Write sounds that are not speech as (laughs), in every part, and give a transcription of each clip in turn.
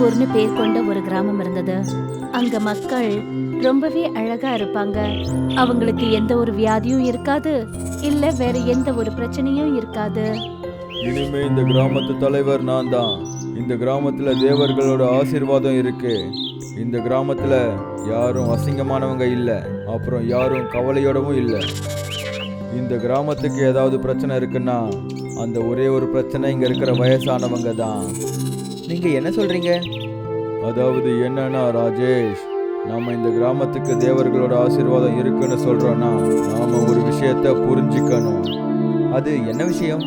மயிலாப்பூர்னு பேர் கொண்ட ஒரு கிராமம் இருந்தது. அங்க மக்கள் ரொம்பவே அழகா இருப்பாங்க. அவங்களுக்கு எந்த ஒரு வியாதியும் இருக்காது. இல்ல வேற எந்த ஒரு பிரச்சனையும் இருக்காது. இனிமே இந்த கிராமத்து தலைவர் நான் தான். இந்த கிராமத்துல தேவர்களோட ஆசீர்வாதம் இருக்கு. இந்த கிராமத்துல யாரும் அசிங்கமானவங்க இல்ல. அப்புறம் யாரும் கவலையோடவும் இல்ல. இந்த கிராமத்துக்கு ஏதாவது பிரச்சனை இருக்குன்னா அந்த ஒரே ஒரு பிரச்சனை இங்க இருக்கிற வயசானவங்க தான். நீங்க என்ன சொல்றீங்க? அதாவது என்னன்னா ராஜேஷ் நாம இந்த கிராமத்துக்கு தேவர்களோட ஆசீர்வாதம் இருக்குன்னு சொல்றோம்னா நாம ஒரு விஷயத்த புரிஞ்சுக்கணும். அது என்ன விஷயம்?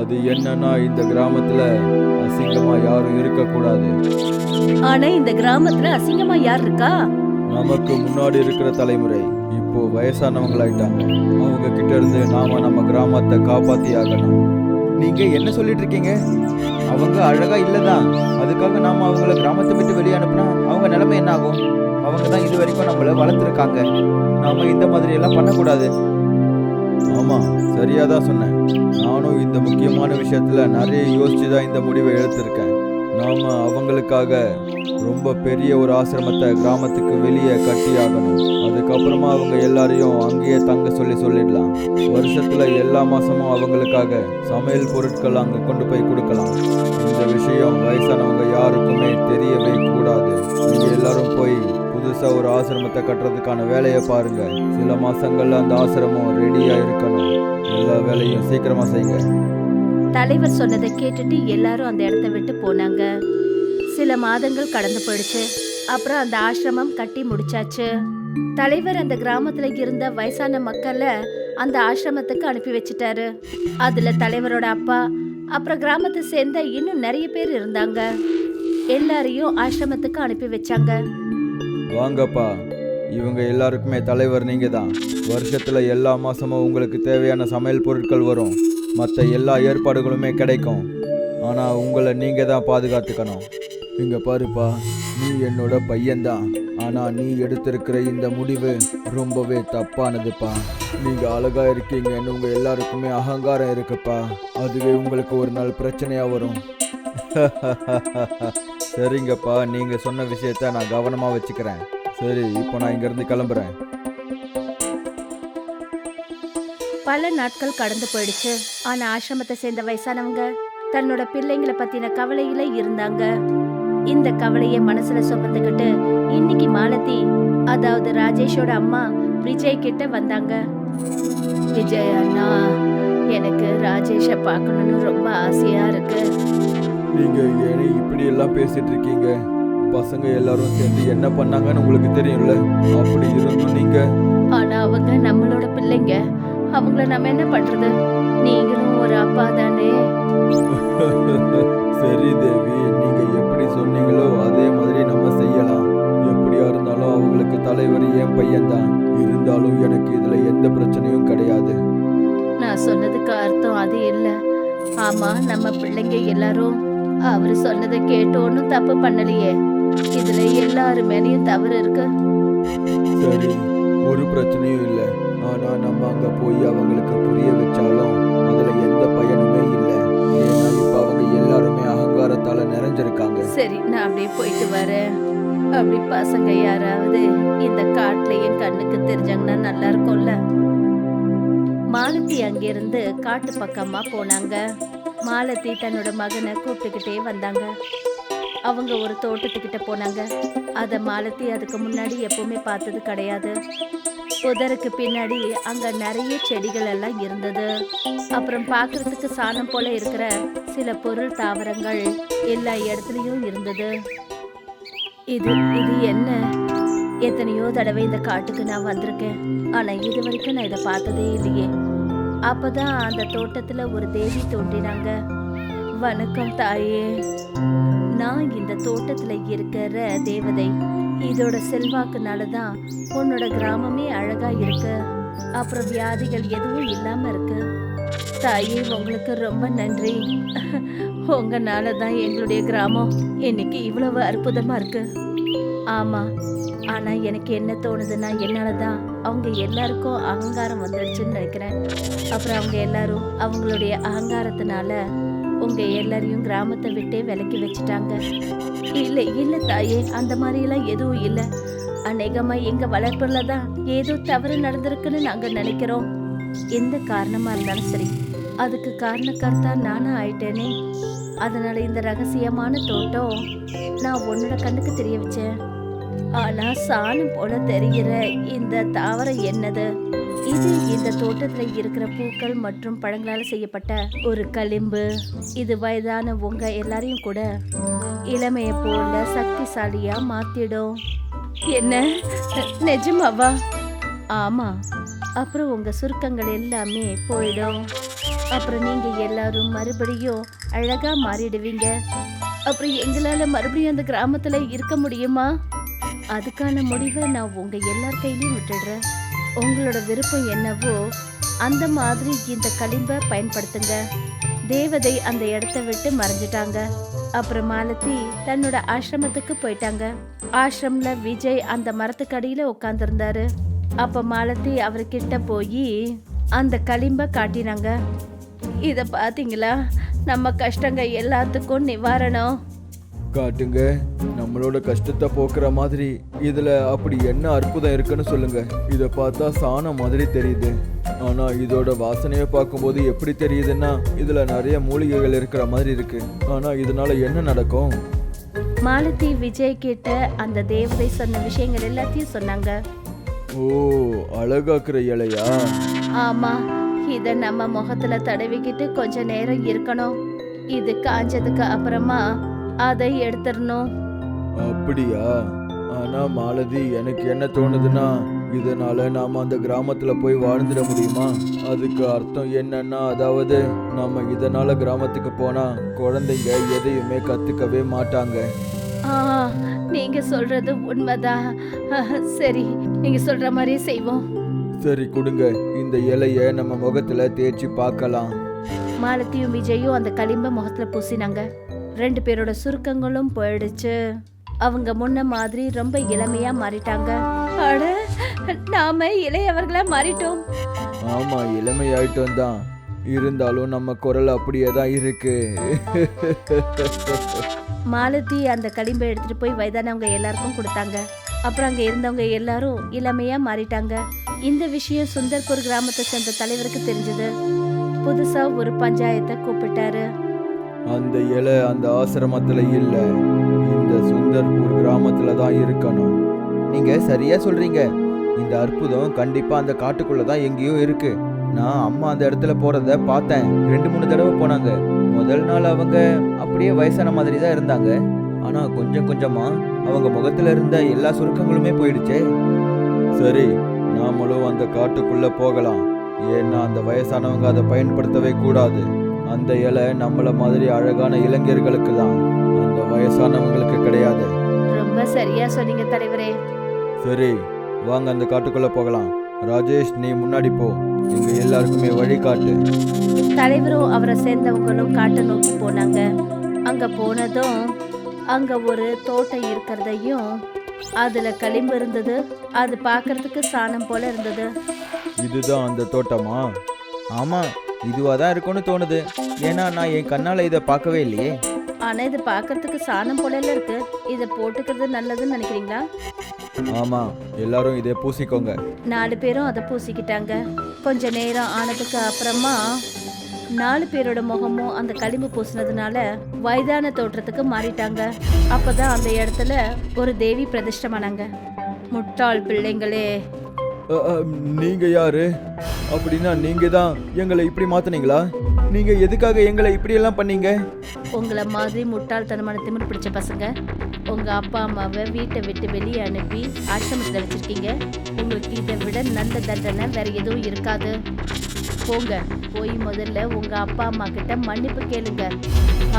அது என்னன்னா இந்த கிராமத்துல அசிங்கமா யாரும் இருக்கக்கூடாது. ஆனா இந்த கிராமத்துல அசிங்கமா யார் இருக்கா? நமக்கு முன்னாடி இருக்கிற தலைமுறை இப்போ வயசானவங்களாயிட்டாங்க. அவங்க கிட்ட இருந்து நாம நம்ம கிராமத்தை காப்பாத்தி ஆகணும் நீங்க என்ன சொல்லிட்டு இருக்கீங்க அவங்க அழகா இல்லதான் அதுக்காக நாம அவங்கள கிராமத்தை விட்டு வெளியே அனுப்புனா அவங்க நிலைமை என்ன ஆகும் அவங்க தான் இது வரைக்கும் நம்மள வளர்த்துருக்காங்க. நாம இந்த மாதிரி எல்லாம் பண்ணக்கூடாது. ஆமா சரியா தான் சொன்னேன். நானும் இந்த முக்கியமான விஷயத்துல நிறைய யோசிச்சு தான் இந்த முடிவை எடுத்திருக்கேன். நாம அவங்களுக்காக ரொம்ப பெரிய ஒரு ஆசிரமத்தை கிராமத்துக்கு வெளியே கட்டியாகணும். அதுக்கப்புறமா அவங்க எல்லாரையும் அங்கேயே தங்க சொல்லி சொல்லிடலாம். வருஷத்துல எல்லா மாசமும் அவங்களுக்காக சமையல் பொருட்கள் அங்க கொண்டு போய் கொடுக்கலாம். இந்த விஷயம் வயசானவங்க யாருக்குமே தெரியவே கூடாது. நீங்க எல்லாரும் போய் புதுசா ஒரு ஆசிரமத்தை கட்டுறதுக்கான வேலையை பாருங்க. சில மாசங்கள்ல அந்த ஆசிரமம் ரெடியா இருக்கணும். எல்லா வேலையும் சீக்கிரமா செய்யுங்க. தலைவர் சொன்னதை கேட்டுட்டு எல்லாரும் அந்த இடத்த விட்டு போனாங்க. சில மாதங்கள் கடந்து போயிடுச்சு. அப்புறம் அந்த ஆசிரமம் கட்டி முடிச்சாச்சு. தலைவர் அந்த கிராமத்துல இருந்த வயசான மக்களை அந்த ஆசிரமத்துக்கு அனுப்பி வச்சிட்டாரு. அதுல தலைவரோட அப்பா அப்புறம் கிராமத்தை சேர்ந்த இன்னும் நிறைய பேர் இருந்தாங்க. எல்லாரையும் ஆசிரமத்துக்கு அனுப்பி வச்சாங்க. வாங்கப்பா. இவங்க எல்லாருக்குமே தலைவர் நீங்க தான் வருஷத்துல எல்லா மாசமும் உங்களுக்கு தேவையான சமையல் பொருட்கள் வரும். மற்ற எல்லா ஏற்பாடுகளுமே கிடைக்கும். ஆனால் உங்களை நீங்கள் தான் பாதுகாத்துக்கணும். இங்கே பாருப்பா நீ என்னோட பையன்தான். ஆனால் நீ எடுத்திருக்கிற இந்த முடிவு ரொம்பவே தப்பானதுப்பா. நீங்கள் அழகாக இருக்கீங்கன்னு உங்கள் எல்லாருக்குமே அகங்காரம் இருக்குப்பா. அதுவே உங்களுக்கு ஒரு நாள் பிரச்சனையாக வரும். (laughs) சரிங்கப்பா நீங்கள் சொன்ன விஷயத்த நான் கவனமாக வச்சுக்கிறேன். சரி இப்போ நான் இங்கேருந்து கிளம்புறேன். பல நாட்கள் கடந்து போயிடுச்சு. ஆனா ஆசிரமத்தை சேர்ந்த வயசானவங்க தன்னோட பிள்ளைங்கள பத்தின கவலையில இருந்தாங்க. இந்த கவலைய மனசுல சுமந்துக்கிட்டு இன்னைக்கு மாலதி அதாவது ராஜேஷோட அம்மா விஜய் கிட்ட வந்தாங்க. விஜய் அண்ணா எனக்கு ராஜேஷ பார்க்கணும்னு ரொம்ப ஆசையா இருக்கு. நீங்க ஏன் இப்படி எல்லாம் பேசிட்டு இருக்கீங்க? பசங்க எல்லாரும் சேர்ந்து என்ன பண்ணாங்கன்னு உங்களுக்கு தெரியும்ல? அப்படி இருந்தும் நீங்க ஆனா அவங்க நம்மளோட பிள்ளைங்க. அவங்கள நம்ம என்ன பண்றது? நீங்களும் ஒரு அப்பா தானே. (laughs) சரி தேவி நீங்க எப்படி சொன்னீங்களோ அதே மாதிரி நம்ம செய்யலாம். எப்படியா இருந்தாலும் அவங்களுக்கு தலைவர் என் பையன்தான். இருந்தாலும் எனக்கு இதுல எந்த பிரச்சனையும் கிடையாது. நான் சொன்னதுக்கு அர்த்தம் அது இல்ல. ஆமா நம்ம பிள்ளைங்க எல்லாரும் அவரு சொன்னதை கேட்டு ஒன்றும் தப்பு பண்ணலையே. இதுல எல்லாரு மேலயும் தவறு இருக்கு. சரி ஒரு பிரச்சனையும் இல்லை. ஆனா நம்ம அங்க போய் அவங்களுக்கு புரிய வச்சாலும் அதுல எந்த பயனுமே இல்லை. ஏன்னா இப்ப அவங்க எல்லாருமே அகங்காரத்தால நிறைஞ்சிருக்காங்க. சரி நான் அப்படியே போயிட்டு வரேன். அப்படி பசங்க யாராவது இந்த காட்டுல கண்ணுக்கு தெரிஞ்சாங்கன்னா நல்லா இருக்கும்ல. மாலதி அங்கிருந்து காட்டு பக்கமா போனாங்க. மாலதி தன்னோட மகனை கூப்பிட்டுக்கிட்டே வந்தாங்க. அவங்க ஒரு தோட்டத்துக்கிட்ட போனாங்க. அத மாலத்தி அதுக்கு முன்னாடி எப்பவுமே பார்த்தது கிடையாது. புதருக்கு பின்னாடி அங்க நிறைய செடிகள் எல்லாம் இருந்தது. அப்புறம் பார்க்கிறதுக்கு சாணம் போல இருக்கிற சில பொருள் தாவரங்கள் எல்லா இடத்துலயும் இருந்தது. இது இது என்ன? எத்தனையோ தடவை இந்த காட்டுக்கு நான் வந்திருக்கேன். ஆனா இது வரைக்கும் நான் இதை பார்த்ததே இல்லையே. அப்பதான் அந்த தோட்டத்துல ஒரு தேவி தோன்றினாங்க. வணக்கம் தாயே. நான் இந்த தோட்டத்துல இருக்கிற தேவதை. இதோட செல்வாக்குனால தான் உன்னோட கிராமமே அழகா இருக்கு. அப்புறம் வியாதிகள் எதுவும் இல்லாம இருக்கு. தாயே உங்களுக்கு ரொம்ப நன்றி. உங்கனால தான் எங்களுடைய கிராமம் இன்னைக்கு இவ்வளவு அற்புதமா இருக்கு. ஆமா ஆனா எனக்கு என்ன தோணுதுன்னா என்னால தான் அவங்க எல்லாருக்கும் அகங்காரம் வந்துடுச்சுன்னு நினைக்கிறேன். அப்புறம் அவங்க எல்லாரும் அவங்களுடைய அகங்காரத்தினால உங்க எல்லாரையும் கிராமத்தை விட்டே விலக்கி வச்சுட்டாங்க. இல்ல இல்ல தாயே அந்த மாதிரிலாம் எதுவும் இல்ல. அநேகமா எங்க வளர்ப்புல தான் ஏதோ தவறு நடந்திருக்குன்னு நாங்க நினைக்கிறோம். எந்த காரணமா இருந்தாலும் சரி. அதுக்கு காரணக்கர்த்தா நானும் ஆயிட்டேனே. அதனால இந்த ரகசியமான தோட்டம் நான் உன்னோட கண்ணுக்கு தெரிய வச்சேன். ஆனா சாணம் போல தெரிகிற இந்த தாவரம் என்னது? இது இந்த தோட்டத்துல இருக்கிற பூக்கள் மற்றும் பழங்களால செய்யப்பட்ட ஒரு களிம்பு. இது வயதான உங்க எல்லாரையும் கூட இளமைய போல சக்திசாலியா மாத்திடும். என்ன? நிஜமாவா? ஆமா. அப்புறம் உங்க சுருக்கங்கள் எல்லாமே போயிடும். அப்புறம் நீங்க எல்லாரும் மறுபடியும் அழகா மாறிடுவீங்க. அப்புறம் எங்களால மறுபடியும் அந்த கிராமத்துல இருக்க முடியுமா? அதுக்கான முடிவை நான் உங்க எல்லார் கையிலையும் விட்டுடுறேன். உங்களோட விருப்பம் என்னவோ அந்த மாதிரி இந்த களிம்பை பயன்படுத்துங்க. தேவதை அந்த இடத்த விட்டு மறைஞ்சிட்டாங்க. அப்புறம் மாலதி தன்னோட ஆசிரமத்துக்கு போயிட்டாங்க. ஆசிரம்ல விஜய் அந்த மரத்துக்கடியில உட்காந்துருந்தாரு அப்ப மாலதி அவர்கிட்ட போய் அந்த களிம்பை காட்டினாங்க. இத பாத்தீங்களா? நம்ம கஷ்டங்க எல்லாத்துக்கும் நிவாரணம். காட்டுங்க. நம்மளோட கஷ்டத்தை போக்குற மாதிரி இதுல அப்படி என்ன அற்புதம் இருக்குன்னு சொல்லுங்க. இத பார்த்தா சாணம் மாதிரி தெரியுது. ஆனா இதோட வாசனையை பார்க்கும்போது எப்படி தெரியுதுன்னா இதுல நிறைய மூலிகைகள் இருக்கிற மாதிரி இருக்கு. ஆனா இதனால என்ன நடக்கும்? மாலதி விஜய் கிட்ட அந்த தேவதை சொன்ன விஷயங்கள் எல்லாத்தையும் சொன்னாங்க. ஓ அழகாக்குற இலையா? ஆமா இத நம்ம முகத்துல தடவிக்கிட்டு கொஞ்ச நேரம் இருக்கணும். இது காஞ்சதுக்கு அப்புறமா அதை எடுத்துடணும். அப்படியா? ஆனா மாலதி எனக்கு என்ன தோணுதுன்னா இதனால நாம அந்த கிராமத்துல போய் வாழ்ந்துட முடியுமா? அதுக்கு அர்த்தம் என்னன்னா அதாவது நாம இதனால கிராமத்துக்கு போனா குழந்தைங்க எதையுமே கத்துக்கவே மாட்டாங்க. நீங்க சொல்றது உண்மைதான். சரி நீங்க சொல்ற மாதிரியே செய்வோம். சரி கொடுங்க. இந்த இலைய நம்ம முகத்துல தேய்ச்சி பார்க்கலாம். மாலத்தியும் விஜயும் அந்த களிம்ப முகத்துல பூசினாங்க. ரெண்டு பேரோட சுருக்கங்களும் போயிடுச்சு. அவங்க முன்ன மாதிரி ரொம்ப இளமையா மாறிட்டாங்க. அட நாம இளையவர்களா மாறிட்டோம். ஆமா இளமையாயிட்டம் தான். இருந்தாலும் நம்ம குரல் அப்படியே தான் இருக்கு. மாலதி அந்த களிம்பை எடுத்துட்டு போய் வயதானவங்க எல்லாருக்கும் கொடுத்தாங்க. அப்புறம் அங்க இருந்தவங்க எல்லாரும் இளமையா மாறிட்டாங்க. இந்த விஷயம் சுந்தர்பூர் கிராமத்தை சேர்ந்த தலைவருக்கு தெரிஞ்சது. புதுசா ஒரு பஞ்சாயத்தை கூப்பிட்டாரு. அந்த இலை அந்த ஆசிரமத்தில் இல்லை. இந்த சுந்தர்பூர் கிராமத்தில் தான் இருக்கணும். நீங்கள் சரியாக சொல்கிறீங்க இந்த அற்புதம் கண்டிப்பாக அந்த காட்டுக்குள்ளே தான் எங்கேயோ இருக்குது நான் அம்மா அந்த இடத்துல போகிறத பார்த்தேன். ரெண்டு மூணு தடவை போனாங்க. முதல் நாள் அவங்க அப்படியே வயசான மாதிரி தான் இருந்தாங்க. ஆனால் கொஞ்சம் கொஞ்சமாக அவங்க முகத்தில் இருந்த எல்லா சுருக்கங்களுமே போயிடுச்சே. சரி நாமளும் அந்த காட்டுக்குள்ளே போகலாம். ஏன்னா அந்த வயசானவங்க அதை பயன்படுத்தவே கூடாது. அந்த இலை நம்மள மாதிரி அழகான இளைஞர்களுக்கு தான் அந்த வயசானவங்களுக்கு கிடையாது. ரொம்ப சரியா சொன்னீங்க தலைவரே. சரி வாங்க அந்த காட்டுக்குள்ள போகலாம். ராஜேஷ் நீ முன்னாடி போ. எங்க எல்லாருக்குமே வழி காட்டு. தலைவரும் அவரை சேர்ந்தவங்களும் காட்டை நோக்கி போனாங்க. அங்க போனதும் அங்க ஒரு தோட்டம் இருக்கிறதையும் அதுல களிம்பு இருந்தது. அது பார்க்கிறதுக்கு சாணம் போல இருந்தது. இதுதான் அந்த தோட்டமா? ஆமா இதுவா தான் இருக்கும்னு தோணுது. ஏன்னா நான் என் கண்ணால இதை பார்க்கவே இல்லையே. ஆனா இது பார்க்கிறதுக்கு சாணம் போல இருக்கு. இதை போட்டுக்கிறது நல்லதுன்னு நினைக்கிறீங்களா? ஆமா எல்லாரும் இதை பூசிக்கோங்க. நாலு பேரும் அதை பூசிக்கிட்டாங்க. கொஞ்ச நேரம் ஆனதுக்கு அப்புறமா நாலு பேரோட முகமும் அந்த களிம்பு பூசினதுனால வயதான தோற்றத்துக்கு மாறிட்டாங்க. அப்பதான் அந்த இடத்துல ஒரு தேவி பிரதிஷ்டமானாங்க. முட்டாள் பிள்ளைங்களே நீங்க யாரு? அப்படின்னா நீங்க தான் எங்களை இப்படி மாத்துனீங்களா? நீங்க எதுக்காக எங்களை இப்படி எல்லாம் பண்ணீங்க? உங்களை மாதிரி முட்டாள்தனமான திமிர் பிடிச்ச பசங்க உங்க அப்பா அம்மாவை வீட்டை விட்டு வெளியே அனுப்பி ஆசிரமத்தில் வச்சிருக்கீங்க. உங்களுக்கு இதை விட நல்ல தண்டனை வேற எதுவும் இருக்காது. போங்க. போய் முதல்ல உங்க அப்பா அம்மா கிட்ட மன்னிப்பு கேளுங்க.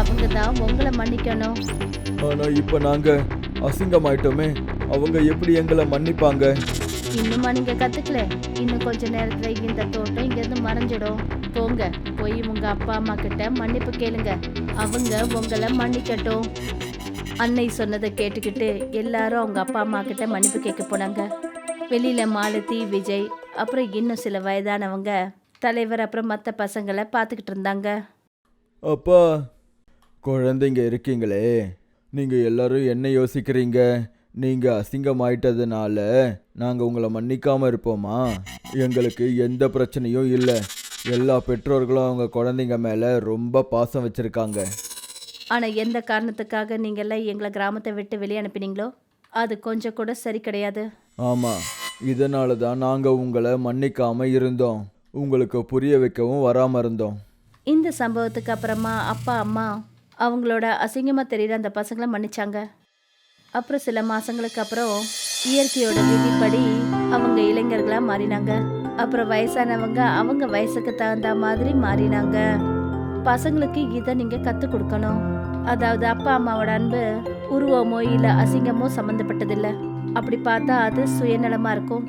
அவங்க தான் உங்களை மன்னிக்கணும். ஆனா இப்ப நாங்க அசிங்கமாயிட்டோமே. அவங்க எப்படி எங்களை மன்னிப்பாங்க? இன்னுமா நீங்க கத்துக்கல? இன்னும் கொஞ்ச நேரத்துல இந்த தோட்டம் இங்க இருந்து மறைஞ்சிடும். போங்க போய் உங்க அப்பா அம்மா கிட்ட மன்னிப்பு கேளுங்க. அவங்க உங்களை மன்னிக்கட்டும். அன்னை சொன்னதை கேட்டுக்கிட்டு எல்லாரும் அவங்க அப்பா அம்மா கிட்ட மன்னிப்பு கேட்க போனாங்க. வெளியில மாலதி விஜய் அப்புறம் இன்னும் சில வயதானவங்க தலைவர் அப்புறம் மற்ற பசங்களை பார்த்துக்கிட்டு இருந்தாங்க. அப்பா குழந்தைங்க இருக்கீங்களே. நீங்கள் எல்லாரும் என்ன யோசிக்கிறீங்க? நீங்கள் அசிங்கமாயிட்டதுனால நாங்கள் உங்களை மன்னிக்காமல் இருப்போமா? எங்களுக்கு எந்த பிரச்சனையும் இல்லை. எல்லா பெற்றோர்களும் அவங்க குழந்தைங்க மேலே ரொம்ப பாசம் வச்சுருக்காங்க. ஆனா எந்த காரணத்துக்காக நீங்க எல்லாம் எங்களை கிராமத்தை விட்டு வெளியே அனுப்பினீங்களோ? அது கொஞ்சம் கூட சரி கிடையாது. ஆமாம் இதனால தான் நாங்கள் உங்களை மன்னிக்காமல் இருந்தோம். உங்களுக்கு புரிய வைக்கவும் வராமல் இருந்தோம். இந்த சம்பவத்துக்கு அப்புறமா அப்பா அம்மா அவங்களோட அசிங்கமா தெரியுற அந்த பசங்களை மன்னிச்சாங்க. அப்புறம் சில மாசங்களுக்கு அப்புறம் இயற்கையோட விதிப்படி அவங்க இளைஞர்களா மாறினாங்க. அப்புறம் வயசானவங்க அவங்க வயசுக்கு தகுந்த மாதிரி மாறினாங்க. பசங்களுக்கு இதை நீங்க கத்து கொடுக்கணும். அதாவது அப்பா அம்மாவோட அன்பு உருவமோ இல்ல அசிங்கமோ சம்மந்தப்பட்டதில்லை அப்படி பார்த்தா அது சுயநலமா இருக்கும்.